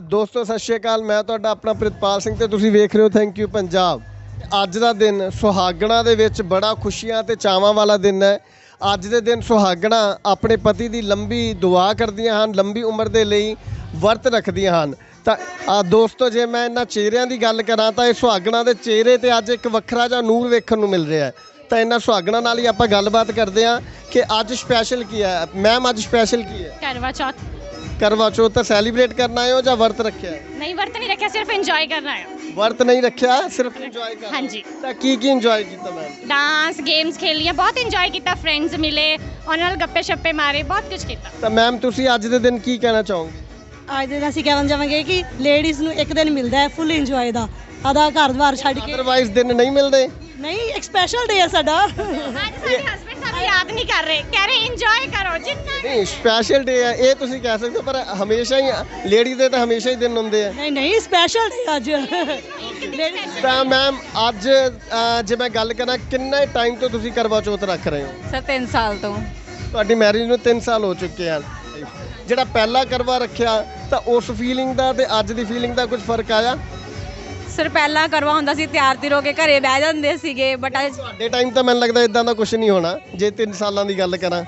ਦੋਸਤੋ, ਸਤਿ ਸ਼੍ਰੀ ਅਕਾਲ। ਮੈਂ ਤੁਹਾਡਾ ਆਪਣਾ ਪ੍ਰਿਤਪਾਲ ਸਿੰਘ ਤੇ ਤੁਸੀਂ ਵੇਖ ਰਹੇ ਹੋ ਥੈਂਕ ਯੂ ਪੰਜਾਬ ਅੱਜ ਦਾ ਦਿਨ ਸੁਹਾਗਣਾ ਦੇ ਵਿੱਚ ਬੜਾ ਖੁਸ਼ੀਆਂ ਤੇ ਚਾਵਾਂ ਵਾਲਾ ਦਿਨ ਹੈ। ਅੱਜ ਦੇ ਦਿਨ ਸੁਹਾਗਣਾ ਆਪਣੇ ਪਤੀ ਦੀ ਲੰਬੀ ਦੁਆ ਕਰਦੀਆਂ ਹਨ, ਲੰਬੀ ਉਮਰ ਦੇ ਲਈ ਵਰਤ ਰੱਖਦੀਆਂ ਹਨ। ਤਾਂ, ਆ ਦੋਸਤੋ, ਜੇ ਮੈਂ ਇਹਨਾਂ ਚਿਹਰਿਆਂ ਦੀ ਗੱਲ ਕਰਾਂ, ਤਾਂ ਇਹ ਸੁਹਾਗਣਾ ਦੇ ਚਿਹਰੇ ਤੇ ਅੱਜ ਇੱਕ ਵੱਖਰਾ ਜਿਹਾ ਨੂਰ ਵੇਖਣ ਨੂੰ ਮਿਲ ਰਿਹਾ ਹੈ। ਤਾਂ ਇਹਨਾਂ ਸੁਹਾਗਣਾ ਨਾਲ ਹੀ ਆਪਾਂ ਗੱਲਬਾਤ ਕਰਦੇ ਹਾਂ ਕਿ ਅੱਜ ਸਪੈਸ਼ਲ ਕੀ ਹੈ? ਮੈਮ ਅੱਜ ਸਪੈਸ਼ਲ ਕੀ ਹੈ? ਕਰਵਾ ਚੌਥ ਕਰਵਾ ਚੌਥ ਤਾਂ ਸੈਲੀਬ੍ਰੇਟ ਕਰਨਾ ਹੈ ਜਾਂ ਵਰਤ ਰੱਖਿਆ ਹੈ ਨਹੀਂ ਵਰਤ ਨਹੀਂ ਰੱਖਿਆ ਸਿਰਫ ਇੰਜੋਏ ਕਰਨਾ ਹੈ ਵਰਤ ਨਹੀਂ ਰੱਖਿਆ ਸਿਰਫ ਇੰਜੋਏ ਕਰਨਾ ਹਾਂਜੀ ਤਾਂ ਕੀ ਕੀ ਇੰਜੋਏ ਕੀਤਾ ਮੈਮ ਡਾਂਸ ਗੇਮਸ ਖੇਲੀਆਂ ਬਹੁਤ ਇੰਜੋਏ ਕੀਤਾ ਫਰੈਂਡਸ ਮਿਲੇ ਉਹਨਾਂ ਨਾਲ ਗੱਪੇ ਸ਼ੱਪੇ ਮਾਰੇ ਬਹੁਤ ਕੁਝ ਕੀਤਾ ਤਾਂ ਮੈਮ ਤੁਸੀਂ ਅੱਜ ਦੇ ਦਿਨ ਕੀ ਕਹਿਣਾ ਚਾਹੋਗੇ ਅੱਜ ਦੇ ਦਿਨ ਅਸੀਂ ਕਹਿਣ ਜਾਵਾਂਗੇ ਕਿ ਲੇਡੀਜ਼ ਨੂੰ ਇੱਕ ਦਿਨ ਮਿਲਦਾ ਹੈ ਫੁੱਲ ਇੰਜੋਏ ਦਾ ਆਦਾ ਘਰ-ਬਾਰ ਛੱਡ ਕੇ ਅਦਰਵਾਈਜ਼ ਦਿਨ ਨਹੀਂ ਮਿਲਦੇ ਨਹੀਂ ਇੱਕ ਸਪੈਸ਼ਲ ਡੇ ਹੈ ਸਾਡਾ ਅੱਜ ਸਾਡੇ ਹਸਬੰਡ ਸਾਨੂੰ ਯਾਦ ਨਹੀਂ ਕਰ ਰਹੇ। ਕਹਿ ਰਹੇ ਇੰਜੋਏ ਕਰੋ ਜਿੰਨਾ ਨਹੀਂ ਸਪੈਸ਼ਲ ਡੇ ਹੈ ਇਹ ਤੁਸੀਂ ਕਹਿ ਸਕਦੇ ਹੋ ਪਰ ਹਮੇਸ਼ਾ ਹੀ ਲੇਡੀ ਦੇ ਤਾਂ ਹਮੇਸ਼ਾ ਹੀ ਦਿਨ ਹੁੰਦੇ ਆ। ਨਹੀਂ ਨਹੀਂ ਸਪੈਸ਼ਲ ਡੇ ਅੱਜ। ਤਾਂ ਮੈਮ ਅੱਜ ਅਹ, ਜੇ ਮੈਂ ਗੱਲ ਕਰਾਂ ਕਿੰਨੇ ਟਾਈਮ ਤੋਂ ਤੁਸੀਂ ਕਰਵਾ ਚੌਥ ਰੱਖ ਰਹੇ ਹੋ? ਸਰ 3 ਸਾਲ ਤੋਂ। ਤੁਹਾਡੀ ਮੈਰਿਜ ਨੂੰ 3 ਸਾਲ ਹੋ ਚੁੱਕੇ ਹਨ ਜਿਹੜਾ ਪਹਿਲਾ ਕਰਵਾ ਰੱਖਿਆ ਤਾਂ ਉਸ ਫੀਲਿੰਗ ਦਾ ਤੇ ਅੱਜ ਦੀ ਫੀਲਿੰਗ ਦਾ ਕੁਝ ਫ਼ਰਕ ਆਇਆ? ਸਰ ਪਹਿਲਾਂ ਕਰਵਾ ਹੁੰਦਾ ਸੀ ਤਿਆਰ ਤਿਰ ਹੋ ਕੇ ਘਰੇ ਬਹਿ ਜਾਂਦੇ ਸੀਗੇ ਬਟ ਅੱਜ ਤੁਹਾਡੇ ਟਾਈਮ ਤਾਂ ਮੈਨੂੰ ਲੱਗਦਾ ਇਦਾਂ ਦਾ ਕੁਝ ਨਹੀਂ ਹੋਣਾ ਜੇ 3 ਸਾਲਾਂ ਦੀ ਗੱਲ ਕਰਾਂ।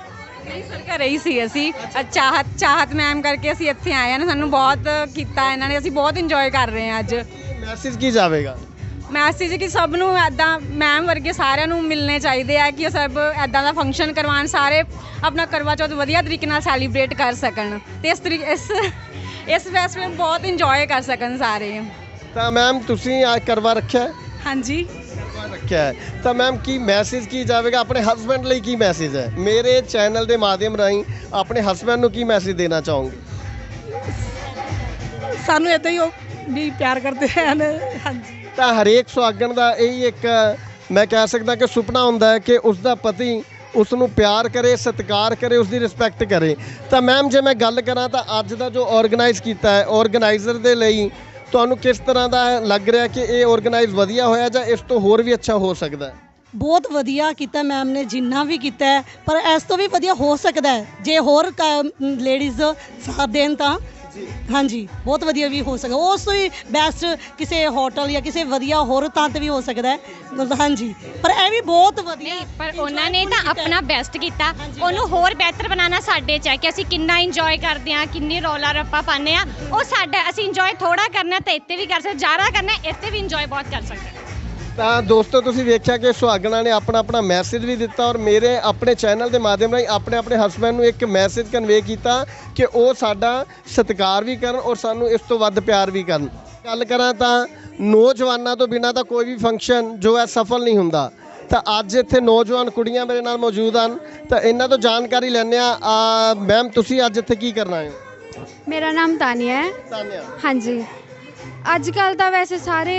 ਨਹੀਂ ਸਰ ਘਰੇ ਹੀ ਸੀ ਅਸੀਂ। ਚਾਹਤ ਚਾਹਤ ਮੈਮ ਕਰਕੇ ਅਸੀਂ ਇੱਥੇ ਆਏ ਹਾਂ ਸਾਨੂੰ ਬਹੁਤ ਕੀਤਾ ਇਹਨਾਂ ਨੇ ਅਸੀਂ ਬਹੁਤ ਇੰਜੋਏ ਕਰ ਰਹੇ ਹਾਂ ਅੱਜ। ਮੈਸੇਜ ਕੀ ਜਾਵੇਗਾ? ਮੈਸੇਜ ਕਿ ਸਭ ਨੂੰ ਐਦਾਂ ਮੈਮ ਵਰਗੇ ਸਾਰਿਆਂ ਨੂੰ ਮਿਲਣੇ ਚਾਹੀਦੇ ਆ ਕਿ ਸਭ ਐਦਾਂ ਦਾ ਫੰਕਸ਼ਨ ਕਰਵਾਉਣ ਸਾਰੇ ਆਪਣਾ ਕਰਵਾ ਚੌਥ ਵਧੀਆ ਤਰੀਕੇ ਨਾਲ ਸੈਲੀਬ੍ਰੇਟ ਕਰ ਸਕਣ। ਤੇ ਇਸ ਤਰੀਕੇ ਇਸ ਇਸ ਫੈਸਟੀਵਲ ਬਹੁਤ ਇੰਜੋਏ ਕਰ ਸਕਣ ਸਾਰੇ। ਤਾਂ ਮੈਮ ਤੁਸੀਂ ਅੱਜ ਕਰਵਾ ਰੱਖਿਆ ਹੈ? ਹਾਂਜੀ। ਕਰਵਾ ਰੱਖਿਆ ਹੈ। ਤਾਂ ਮੈਮ ਕੀ ਮੈਸੇਜ ਕੀ ਜਾਵੇਗਾ? ਆਪਣੇ ਹਸਬੰਡ ਲਈ ਕੀ ਮੈਸੇਜ ਹੈ? ਮੇਰੇ ਚੈਨਲ ਦੇ ਮਾਧਿਅਮ ਰਾਹੀਂ ਆਪਣੇ ਹਸਬੰਡ ਨੂੰ ਕੀ ਮੈਸੇਜ ਦੇਣਾ ਚਾਹੋਗੇ? ਸਾਨੂੰ ਇਦਾਂ ਹੀ ਉਹ ਵੀ ਪਿਆਰ ਕਰਦੇ ਹਨ ਹਾਂਜੀ। ਤਾਂ ਹਰੇਕ ਸੁਹਾਗਣ ਦਾ ਇਹੀ ਇੱਕ ਮੈਂ ਕਹਿ ਸਕਦਾ ਕਿ ਸੁਪਨਾ ਹੁੰਦਾ ਹੈ ਕਿ ਉਸ ਦਾ ਪਤੀ ਉਸ ਨੂੰ ਪਿਆਰ ਕਰੇ ਸਤਿਕਾਰ ਕਰੇ ਉਸ ਦੀ ਰਿਸਪੈਕਟ ਕਰੇ। ਤਾਂ ਮੈਮ ਜੇ ਮੈਂ ਗੱਲ ਕਰਾਂ ਤਾਂ ਅੱਜ ਦਾ ਜੋ ਆਰਗੇਨਾਈਜ਼ ਕੀਤਾ ਹੈ ਆਰਗੇਨਾਈਜ਼ਰ ਦੇ ਲਈ ਤੁਹਾਨੂੰ ਕਿਸ ਤਰ੍ਹਾਂ ਦਾ ਲੱਗ ਰਿਹਾ ਕਿ ਇਹ ਆਰਗੇਨਾਈਜ਼ ਵਧੀਆ ਹੋਇਆ ਜਾਂ ਇਸ ਤੋਂ ਹੋਰ ਵੀ ਅੱਛਾ ਹੋ ਸਕਦਾ ਹੈ? ਬਹੁਤ ਵਧੀਆ ਕੀਤਾ ਮੈਮ ਨੇ ਜਿੰਨਾ ਵੀ ਕੀਤਾ ਹੈ, ਪਰ ਇਸ ਤੋਂ ਵੀ ਵਧੀਆ ਹੋ ਸਕਦਾ ਹੈ। ਜੇ ਹੋਰ ਲੇਡੀਜ਼ ਸਾਥ ਦੇਣ ਤਾਂ ਹਾਂਜੀ ਬਹੁਤ ਵਧੀਆ ਵੀ ਹੋ ਸਕਦਾ। ਉਸ ਤੋਂ ਵੀ ਬੈਸਟ ਕਿਸੇ ਹੋਟਲ ਜਾਂ ਕਿਸੇ ਵਧੀਆ ਹੋਰ ਥਾਂ ਤੇ ਵੀ ਹੋ ਸਕਦਾ ਹੈ। ਮਤਲਬ ਹਾਂਜੀ ਪਰ ਇਹ ਵੀ ਬਹੁਤ ਵਧੀਆ ਪਰ ਉਹਨਾਂ ਨੇ ਤਾਂ ਆਪਣਾ ਬੈਸਟ ਕੀਤਾ। ਉਹਨੂੰ ਹੋਰ ਬਿਹਤਰ ਬਣਾਉਣਾ ਸਾਡੇ ਚ ਹੈ ਕਿ ਅਸੀਂ ਕਿੰਨਾ ਇੰਜੋਏ ਕਰਦੇ ਆ ਕਿੰਨੀ ਰੌਲਾ ਰੱਪਾ ਪਾਉਂਦੇ ਆ ਉਹ ਸਾਡਾ ਅਸੀਂ ਇੰਜੋਏ ਥੋੜਾ ਕਰਨਾ ਤੇ ਇੱਥੇ ਵੀ ਕਰ ਸਕਦੇ ਜ਼ਿਆਦਾ ਕਰਨਾ ਇੱਥੇ ਵੀ ਇੰਜੋਏ ਬਹੁਤ ਕਰ ਸਕਦੇ ਹਾਂ। ਤਾਂ ਦੋਸਤੋ ਤੁਸੀਂ ਵੇਖਿਆ ਕਿ ਸੁਹਾਗਣਾ ਨੇ ਆਪਣਾ ਆਪਣਾ ਮੈਸੇਜ ਵੀ ਦਿੱਤਾ ਔਰ ਮੇਰੇ ਆਪਣੇ ਚੈਨਲ ਦੇ ਮਾਧਿਅਮ ਰਾਹੀਂ ਆਪਣੇ ਆਪਣੇ ਹਸਬੰਡ ਨੂੰ ਇੱਕ ਮੈਸੇਜ ਕਨਵੇ ਕੀਤਾ ਕਿ ਉਹ ਸਾਡਾ ਸਤਿਕਾਰ ਵੀ ਕਰਨ ਔਰ ਸਾਨੂੰ ਇਸ ਤੋਂ ਵੱਧ ਪਿਆਰ ਵੀ ਕਰਨ। ਗੱਲ ਕਰਾਂ ਤਾਂ ਨੌਜਵਾਨਾਂ ਤੋਂ ਬਿਨਾਂ ਤਾਂ ਕੋਈ ਵੀ ਫੰਕਸ਼ਨ ਜੋ ਹੈ ਸਫਲ ਨਹੀਂ ਹੁੰਦਾ। ਤਾਂ ਅੱਜ ਇੱਥੇ ਨੌਜਵਾਨ ਕੁੜੀਆਂ ਮੇਰੇ ਨਾਲ ਮੌਜੂਦ ਹਨ। ਤਾਂ ਇਹਨਾਂ ਤੋਂ ਜਾਣਕਾਰੀ ਲੈਣੇ ਆ ਮੈਮ ਤੁਸੀਂ ਅੱਜ ਇੱਥੇ ਕੀ ਕਰਨਾ ਹੈ? ਮੇਰਾ ਨਾਮ ਤਾਨੀਆ ਹੈ। ਤਾਨਿਆ। ਹਾਂਜੀ। ਅੱਜ ਕੱਲ ਤਾਂ ਵੈਸੇ ਸਾਰੇ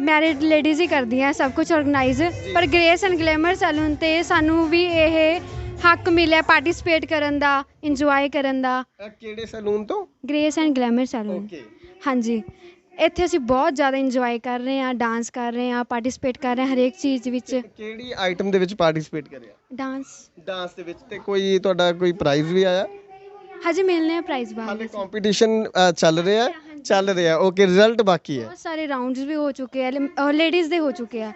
ਮੈਰਿਡ ਲੇਡੀਜ਼ ਹੀ ਕਰਦੀਆਂ ਸਭ ਕੁਝ ਆਰਗੇਨਾਈਜ਼ ਪਰ ਗ੍ਰੇਸ ਐਂਡ ਗਲੈਮਰ ਸੈਲੂਨ ਤੇ ਸਾਨੂੰ ਵੀ ਇਹ ਹੱਕ ਮਿਲਿਆ ਪਾਰਟਿਸਿਪੇਟ ਕਰਨ ਦਾ ਇੰਜੋਏ ਕਰਨ ਦਾ। ਕਿਹੜੇ ਸੈਲੂਨ ਤੋਂ? Grace and Glamour salon okay ਹਾਂਜੀ। ਇੱਥੇ ਅਸੀਂ ਬਹੁਤ ਜ਼ਿਆਦਾ ਇੰਜੋਏ ਕਰ ਰਹੇ ਹਾਂ ਡਾਂਸ ਕਰ ਰਹੇ ਹਾਂ ਪਾਰਟਿਸਿਪੇਟ ਕਰ ਰਹੇ ਹਾਂ ਹਰੇਕ ਚੀਜ਼ ਵਿੱਚ। ਕਿਹੜੀ ਆਈਟਮ ਦੇ ਵਿੱਚ ਪਾਰਟਿਸਿਪੇਟ ਕਰਿਆ? ਡਾਂਸ ਡਾਂਸ ਦੇ ਵਿੱਚ ਤੇ ਕੋਈ ਤੁਹਾਡਾ ਕੋਈ ਪ੍ਰਾਈਜ਼ ਵੀ ਆਇਆ? ਹਜੇ ਮਿਲਨੇ ਆ ਪ੍ਰਾਈਜ਼ ਬਾਅਦ ਹਾਲੇ। ਕੰਪੀਟੀਸ਼ਨ ਚੱਲ ਰਿਹਾ ਚੱਲ ਰਿਹਾ ਓਕੇ ਰਿਜ਼ਲਟ ਬਾਕੀ ਹੈ। ਬਹੁਤ ਸਾਰੇ ਰਾਉਂਡਸ ਵੀ ਹੋ ਚੁੱਕੇ ਆ ਲੇਡੀਜ਼ ਦੇ ਹੋ ਚੁੱਕੇ ਆ।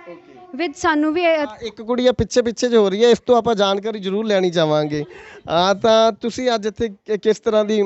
ਵਿਦ ਸਾਨੂੰ ਵੀ ਇਹ- ਇੱਕ ਕੁੜੀ ਆ ਪਿੱਛੇ ਪਿੱਛੇ ਜੋ ਹੋ ਰਹੀ ਹੈ ਇਸ ਤੋਂ ਆਪਾਂ ਜਾਣਕਾਰੀ ਜ਼ਰੂਰ ਲੈਣੀ ਚਾਹਾਂਗੇ। ਆ ਤਾਂ ਤੁਸੀਂ ਅੱਜ ਇੱਥੇ ਕਿ- ਕਿਸ ਤਰ੍ਹਾਂ ਦੀ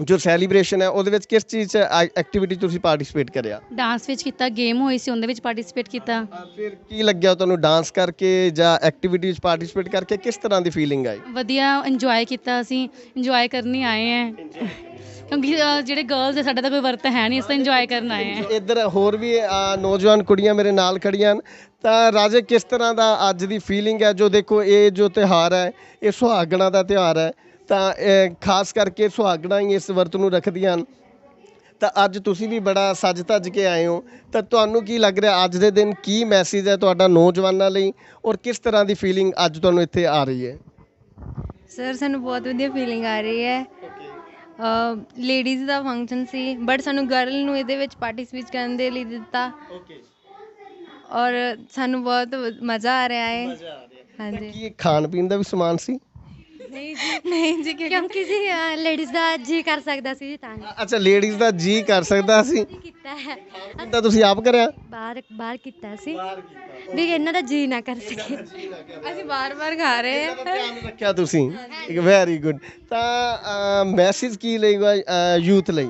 ਜੋ ਸੈਲੀਬ੍ਰੇਸ਼ਨ ਹੈ ਉਹਦੇ ਵਿੱਚ ਕਿਸ ਚੀਜ਼ ਚ ਐਕਟੀਵਿਟੀ ਤੁਸੀਂ ਪਾਰਟਿਸਿਪੇਟ ਕਰਿਆ? ਡਾਂਸ ਵਿੱਚ ਕੀਤਾ ਗੇਮ ਹੋਈ ਸੀ ਉਹਦੇ ਵਿੱਚ ਪਾਰਟਿਸਿਪੇਟ ਕੀਤਾ। ਫਿਰ ਕੀ ਲੱਗਿਆ ਤੁਹਾਨੂੰ ਡਾਂਸ ਕਰਕੇ ਜਾਂ ਐਕਟੀਵਿਟੀ ਵਿੱਚ ਪਾਰਟਿਸਿਪੇਟ ਕਰਕੇ ਕਿਸ ਤਰ੍ਹਾਂ ਦੀ ਫੀਲਿੰਗ ਆਈ? ਵਧੀਆ ਇੰਜੋਏ ਕੀਤਾ ਅਸੀਂ ਇੰਜੋਏ ਕਰਨ ਆਏ ਆ ਕਿਉਂਕਿ ਜਿਹੜੇ ਗਰਲਸ ਹੈ ਸਾਡਾ ਤਾਂ ਕੋਈ ਵਰਤ ਹੈ ਨਹੀਂ ਅਸੀਂ ਤਾਂ ਇੰਜੋਏ ਕਰਨ ਆਏ ਆ ਇੱਧਰ ਹੋਰ ਵੀ ਨੌਜਵਾਨ ਕੁੜੀਆਂ ਮੇਰੇ ਨਾਲ ਖੜੀਆਂ ਹਨ। ਤਾਂ ਰਾਜੇ ਕਿਸ ਤਰ੍ਹਾਂ ਦਾ ਅੱਜ ਦੀ ਫੀਲਿੰਗ ਹੈ ਜੋ ਦੇਖੋ ਇਹ ਜੋ ਤਿਉਹਾਰ ਹੈ ਇਹ ਸੁਹਾਗਣਾ ਦਾ ਤਿਉਹਾਰ ਹੈ। ਤਾਂ ਖਾਸ ਕਰਕੇ ਸੁਹਾਗਣਾ ਹੀ ਇਸ ਵਰਤ ਨੂੰ ਰੱਖਦੀਆਂ ਹਨ। ਤਾਂ ਅੱਜ ਤੁਸੀਂ ਵੀ ਬੜਾ ਸੱਜ ਧੱਜ ਕੇ ਆਏ ਹੋ। ਤਾਂ ਤੁਹਾਨੂੰ ਕੀ ਲੱਗ ਰਿਹਾ ਅੱਜ ਦੇ ਦਿਨ ਕੀ ਮੈਸੇਜ ਹੈ ਤੁਹਾਡਾ ਨੌਜਵਾਨਾਂ ਲਈ? ਔਰ ਕਿਸ ਤਰ੍ਹਾਂ ਦੀ ਫੀਲਿੰਗ ਅੱਜ ਤੁਹਾਨੂੰ ਇੱਥੇ ਆ ਰਹੀ ਹੈ? ਸਰ ਸਾਨੂੰ ਬਹੁਤ ਵਧੀਆ ਫੀਲਿੰਗ ਆ ਰਹੀ ਹੈ। ਲੇਡੀਜ਼ ਦਾ ਫੰਕਸ਼ਨ ਸੀ ਬਟ ਸਾਨੂੰ ਗਰਲ ਨੂੰ ਇਹਦੇ ਵਿੱਚ ਪਾਰਟਿਸਿਪੇਟ ਕਰਨ ਦੇ ਲਈ ਦਿੱਤਾ। ਓਕੇ ਔਰ ਸਾਨੂੰ ਬਹੁਤ ਵ- ਮਜ਼ਾ ਆ ਰਿਹਾ ਹੈ। ਹਾਂਜੀ। ਕੀ ਖਾਣ ਪੀਣ ਦਾ ਵੀ ਸਮਾਨ ਸੀ? ਨਹੀਂ ਜੀ। ਨਹੀਂ ਜੀ ਕਿਉਂਕਿ ਜੀ ਲੇਡੀਜ਼ ਦਾ ਜੀ ਕਰ ਸਕਦਾ ਸੀ ਜੀ ਤਾਂ ਅੱਛਾ ਲੇਡੀਜ਼ ਦਾ ਜੀ ਕਰ ਸਕਦਾ ਸੀ। ਕੀਤਾ ਹੈ। ਤਾਂ ਤੁਸੀਂ ਆਪ ਕਰਿਆ? ਬਾਹਰ ਬਾਹਰ ਕੀਤਾ ਸੀ। ਵੀ ਇਹਨਾਂ ਦਾ ਜੀ ਨਾ ਕਰ ਸਕੇ। ਅਸੀਂ ਬਾਰ-ਬਾਰ ਖਾ ਰਹੇ ਹਾਂ। ਧਿਆਨ ਰੱਖਿਆ ਤੁਸੀਂ। ਇੱਕ ਵੈਰੀ ਗੁੱਡ ਤਾਂ ਮੈਸੇਜ ਕੀ ਲਈਗਾ ਯੂਥ ਲਈ?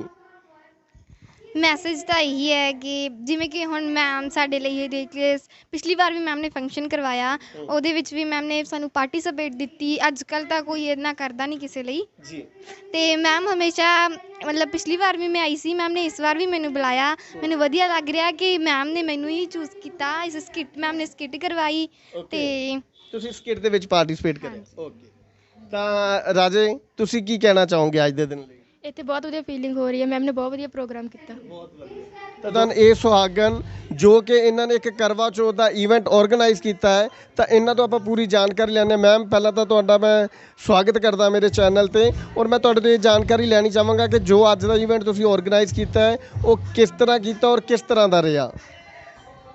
ਮੈਸੇਜ ਤਾਂ ਇਹੀ ਹੈ ਕਿ ਜਿਵੇਂ ਕਿ ਹੁਣ ਮੈਮ ਸਾਡੇ ਲਈ ਇਹ ਦੇਖ ਕੇ ਪਿਛਲੀ ਵਾਰ ਵੀ ਮੈਮ ਨੇ ਫੰਕਸ਼ਨ ਕਰਵਾਇਆ ਉਹਦੇ ਵਿੱਚ ਵੀ ਮੈਮ ਨੇ ਸਾਨੂੰ ਪਾਰਟਿਸਿਪੇਟ ਦਿੱਤੀ ਅੱਜ ਕੱਲ ਤਾਂ ਕੋਈ ਇੰਨਾ ਕਰਦਾ ਨਹੀਂ ਕਿਸੇ ਲਈ। ਜੀ। ਤੇ ਮੈਮ ਹਮੇਸ਼ਾ ਮਤਲਬ ਪਿਛਲੀ ਵਾਰ ਵੀ ਮੈਂ ਆਈ ਸੀ ਮੈਮ ਨੇ ਇਸ ਵਾਰ ਵੀ ਮੈਨੂੰ ਬੁਲਾਇਆ। ਮੈਨੂੰ ਵਧੀਆ ਲੱਗ ਰਿਹਾ ਕਿ ਮੈਮ ਨੇ ਮੈਨੂੰ ਹੀ ਚੂਜ਼ ਕੀਤਾ ਇਸ ਸਕਿੱਟ ਮੈਮ ਨੇ ਸਕਿੱਟ ਕਰਵਾਈ। ਤੇ ਤੁਸੀਂ ਸਕਿੱਟ ਦੇ ਵਿੱਚ ਪਾਰਟਿਸਿਪੇਟ ਕਰਿਆ। ਓਕੇ ਤਾਂ ਰਾਜੇ ਤੁਸੀਂ ਕੀ ਕਹਿਣਾ ਚਾਹੋਗੇ ਅੱਜ ਦੇ ਦਿਨ ਲਈ? ਇੱਥੇ ਬਹੁਤ ਵਧੀਆ ਫੀਲਿੰਗ ਹੋ ਰਹੀ ਹੈ। ਮੈਮ ਨੇ ਬਹੁਤ ਵਧੀਆ ਪ੍ਰੋਗਰਾਮ ਕੀਤਾ। ਤਾਂ ਇਹ ਸੁਹਾਗਨ ਜੋ ਕਿ ਇਹਨਾਂ ਨੇ ਇੱਕ ਕਰਵਾ ਚੌਥ ਦਾ ਇਵੈਂਟ ਆਰਗੇਨਾਈਜ਼ ਕੀਤਾ ਹੈ ਤਾਂ ਇਹਨਾਂ ਤੋਂ ਆਪਾਂ ਪੂਰੀ ਜਾਣਕਾਰੀ ਲੈਣੇ ਮੈਮ ਪਹਿਲਾਂ ਤਾਂ ਤੁਹਾਡਾ ਮੈਂ ਸਵਾਗਤ ਕਰਦਾ ਮੇਰੇ ਚੈਨਲ ਤੇ ਔਰ ਮੈਂ ਤੁਹਾਡੇ ਤੋਂ ਇਹ ਜਾਣਕਾਰੀ ਲੈਣੀ ਚਾਹਾਂਗਾ ਕਿ ਜੋ ਅੱਜ ਦਾ ਇਵੈਂਟ ਤੁਸੀਂ ਆਰਗੇਨਾਈਜ਼ ਕੀਤਾ ਹੈ ਉਹ ਕਿਸ ਤਰ੍ਹਾਂ ਕੀਤਾ ਔਰ ਕਿਸ ਤਰ੍ਹਾਂ ਦਾ ਰਿਹਾ।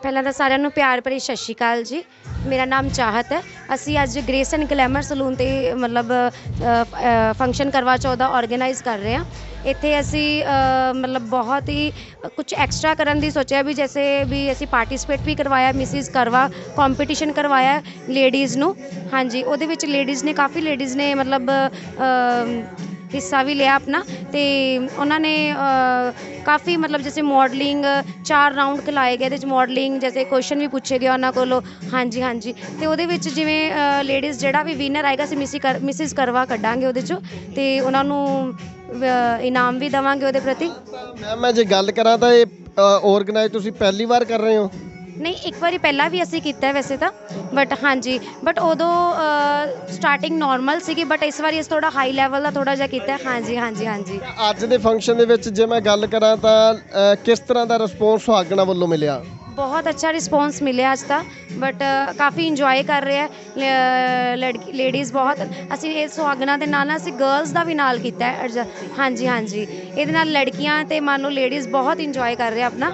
ਪਹਿਲਾਂ ਤਾਂ ਸਾਰਿਆਂ ਨੂੰ ਪਿਆਰ ਭਰੀ ਸਤਿ ਸ਼੍ਰੀ ਅਕਾਲ ਜੀ। ਮੇਰਾ ਨਾਮ ਚਾਹਤ ਹੈ। ਅਸੀਂ ਅੱਜ ਗ੍ਰੇਸ ਐਂਡ ਗਲੈਮਰ ਸਲੂਨ ਤੇ, ਮਤਲਬ ਫੰਕਸ਼ਨ ਕਰਵਾ ਚੌਥ ਦਾ ਆਰਗੇਨਾਈਜ਼ ਕਰ ਰਹੇ ਹਾਂ। ਇੱਥੇ ਅਸੀਂ ਮਤਲਬ ਬਹੁਤ ਹੀ ਕੁਝ ਐਕਸਟਰਾ ਕਰਨ ਦੀ ਸੋਚਿਆ ਵੀ, ਜੈਸੇ ਵੀ ਅਸੀਂ ਪਾਰਟਿਸਿਪੇਟ ਵੀ ਕਰਵਾਇਆ ਮਿਸਿਸ ਕਰਵਾ ਕੰਪੀਟੀਸ਼ਨ ਕਰਵਾਇਆ ਲੇਡੀਜ਼ ਨੂੰ। ਹਾਂਜੀ, ਉਹਦੇ ਵਿੱਚ ਲੇਡੀਜ਼ ਨੇ, ਕਾਫੀ ਲੇਡੀਜ਼ ਨੇ, ਮਤਲਬ ਹਿੱਸਾ ਵੀ ਲਿਆ ਆਪਣਾ ਤੇ ਉਹਨਾਂ ਨੇ ਕਾਫੀ ਮਤਲਬ ਜੈਸੇ ਮਾਡਲਿੰਗ ਚਾਰ ਰਾਊਂਡ ਖਿਲਾਏ ਗਏ, ਇਹਦੇ ਚ ਮਾਡਲਿੰਗ ਜੈਸੇ ਕੁਐਸਚਨ ਵੀ ਪੁੱਛੇ ਗਏ ਉਹਨਾਂ ਕੋਲੋਂ। ਹਾਂਜੀ ਹਾਂਜੀ। ਤੇ ਉਹਦੇ ਵਿੱਚ ਜਿਵੇਂ ਲੇਡੀਜ਼ ਜਿਹੜਾ ਵੀ ਵਿਨਰ ਆਏਗਾ, ਅਸੀਂ ਮਿਸੀ ਕਰ ਮਿਸਿਸ ਕਰਵਾ ਕੱਢਾਂਗੇ ਉਹਦੇ ਚੋਂ। ਤੇ ਉਹਨਾਂ ਨੂੰ ਇਨਾਮ ਵੀ ਦੇਵਾਂਗੇ ਉਹਦੇ ਪ੍ਰਤੀ। ਮੈਮ ਮੈਂ ਜੇ ਗੱਲ ਕਰਾਂ ਤਾਂ ਇਹ ਆਰਗੇਨਾਈਜ਼ ਤੁਸੀਂ ਪਹਿਲੀ ਵਾਰ ਕਰ ਰਹੇ ਹੋ? ਨਹੀਂ ਇੱਕ ਵਾਰੀ ਪਹਿਲਾਂ ਵੀ ਅਸੀਂ ਕੀਤਾ ਹੈ ਵੈਸੇ ਤਾਂ ਬਟ ਹਾਂਜੀ ਬਟ ਉਦੋਂ ਸਟਾਰਟਿੰਗ ਨਾਰਮਲ ਸੀਗੀ ਬਟ ਇਸ ਵਾਰੀ ਅਸੀਂ ਥੋੜਾ ਹਾਈ ਲੈਵਲ ਦਾ ਥੋੜਾ ਜਿਹਾ ਕੀਤਾ ਹੈ। ਹਾਂਜੀ ਹਾਂਜੀ ਹਾਂਜੀ ਅੱਜ ਦੇ ਫੰਕਸ਼ਨ ਦੇ ਵਿੱਚ ਜੇ ਮੈਂ ਗੱਲ ਕਰਾਂ ਤਾਂ ਅ, ਕਿਸ ਤਰ੍ਹਾਂ ਦਾ ਰਿਸਪੌਂਸ ਸੁਹਾਗਣਾ ਵੱਲੋਂ ਮਿਲਿਆ ਬਹੁਤ ਅੱਛਾ ਰਿਸਪੌਂਸ ਮਿਲਿਆ ਅੱਜ ਤਾਂ ਬਟ ਕਾਫੀ ਇੰਜੋਏ ਕਰ ਰਿਹਾ ਲੜਕੀ ਲੇਡੀਜ਼ ਬਹੁਤ। ਅਸੀਂ ਇਹ ਸੁਹਾਗਣਾ ਦੇ ਨਾਲ ਨਾਲ ਅਸੀਂ ਗਰਲਸ ਦਾ ਵੀ ਨਾਲ ਕੀਤਾ ਹੈ ਹਾਂਜੀ ਹਾਂਜੀ। ਇਹਦੇ ਨਾਲ ਲੜਕੀਆਂ ਤੇ ਮੰਨ ਲਓ ਲੇਡੀਜ਼ ਬਹੁਤ ਇੰਜੋਏ ਕਰ ਰਿਹਾ ਆਪਣਾ।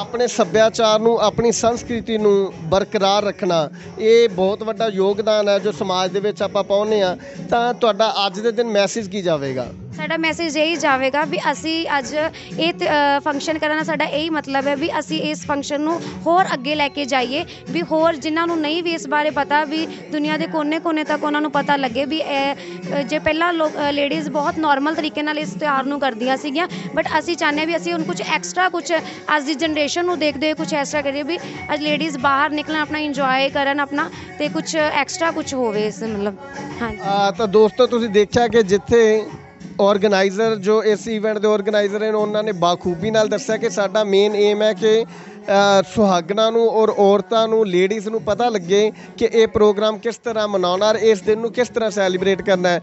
ਆਪਣੇ ਸੱਭਿਆਚਾਰ ਨੂੰ, ਆਪਣੀ ਸੰਸਕ੍ਰਿਤੀ ਨੂੰ ਬਰਕਰਾਰ ਰੱਖਣਾ, ਇਹ ਬਹੁਤ ਵੱਡਾ ਯੋਗਦਾਨ ਹੈ ਜੋ ਸਮਾਜ ਦੇ ਵਿੱਚ ਆਪਾਂ ਪਾਉਂਦੇ ਆ ਤਾਂ ਤੁਹਾਡਾ ਅੱਜ ਦੇ ਦਿਨ ਮੈਸੇਜ ਕੀ ਜਾਵੇਗਾ? ਸਾਡਾ ਮੈਸੇਜ ਇਹੀ ਜਾਵੇਗਾ ਵੀ ਅਸੀਂ ਅੱਜ ਇਹ ਫੰਕਸ਼ਨ ਕਰਨ ਦਾ ਸਾਡਾ ਇਹੀ ਮਤਲਬ ਹੈ ਵੀ ਅਸੀਂ ਇਸ ਫੰਕਸ਼ਨ ਨੂੰ ਹੋਰ ਅੱਗੇ ਲੈ ਕੇ ਜਾਈਏ, ਵੀ ਹੋਰ ਜਿਨ੍ਹਾਂ ਨੂੰ ਨਹੀਂ ਵੀ ਇਸ ਬਾਰੇ ਪਤਾ, ਵੀ ਦੁਨੀਆ ਦੇ ਕੋਨੇ-ਕੋਨੇ ਤੱਕ ਉਹਨਾਂ ਨੂੰ ਪਤਾ ਲੱਗੇ ਵੀ ਇਹ ਜੇ ਪਹਿਲਾਂ ਲੋਕ ਲੇਡੀਜ਼ ਬਹੁਤ ਨਾਰਮਲ ਤਰੀਕੇ ਨਾਲ ਇਸ ਤਿਉਹਾਰ ਨੂੰ ਕਰਦੀਆਂ ਸੀਗੀਆਂ ਬਟ ਅਸੀਂ ਚਾਹੁੰਦੇ ਹਾਂ ਵੀ ਅਸੀਂ ਹੁਣ ਕੁਝ ਐਕਸਟਰਾ ਕੁਝ ਅੱਜ ਦੀ ਜਨਰੇਸ਼ਨ ਨੂੰ ਦੇਖਦੇ ਹੋਏ ਕੁਝ ਐਕਸਟਰਾ ਕਰੀਏ ਵੀ ਅੱਜ ਲੇਡੀਜ਼ ਬਾਹਰ ਨਿਕਲਣ, ਆਪਣਾ ਇੰਜੋਏ ਕਰਨ ਆਪਣਾ ਤੇ ਕੁਝ ਐਕਸਟਰਾ ਕੁਝ ਹੋਵੇ ਇਸ ਮਤਲਬ, ਹਾਂਜੀ। ਤਾਂ ਦੋਸਤੋ ਤੁਸੀਂ ਦੇਖਿਆ ਕਿ ਜਿੱਥੇ ਆਰਗੇਨਾਈਜ਼ਰ ਜੋ ਇਸ ਇਵੈਂਟ ਦੇ ਆਰਗੇਨਾਈਜ਼ਰ ਨੇ ਉਹਨਾਂ ਨੇ ਬਾਖੂਬੀ ਨਾਲ ਦੱਸਿਆ ਕਿ ਸਾਡਾ ਮੇਨ ਏਮ ਹੈ ਕਿ ਅ, ਸੁਹਾਗਣਾ ਨੂੰ ਔਰ ਔਰਤਾਂ ਨੂੰ ਲੇਡੀਜ਼ ਨੂੰ ਪਤਾ ਲੱਗੇ ਕਿ ਇਹ ਪ੍ਰੋਗਰਾਮ ਕਿਸ ਤਰ੍ਹਾਂ ਮਨਾਉਣਾ ਔਰ ਇਸ ਦਿਨ ਨੂੰ ਕਿਸ ਤਰ੍ਹਾਂ ਸੈਲੀਬ੍ਰੇਟ ਕਰਨਾ ਹੈ।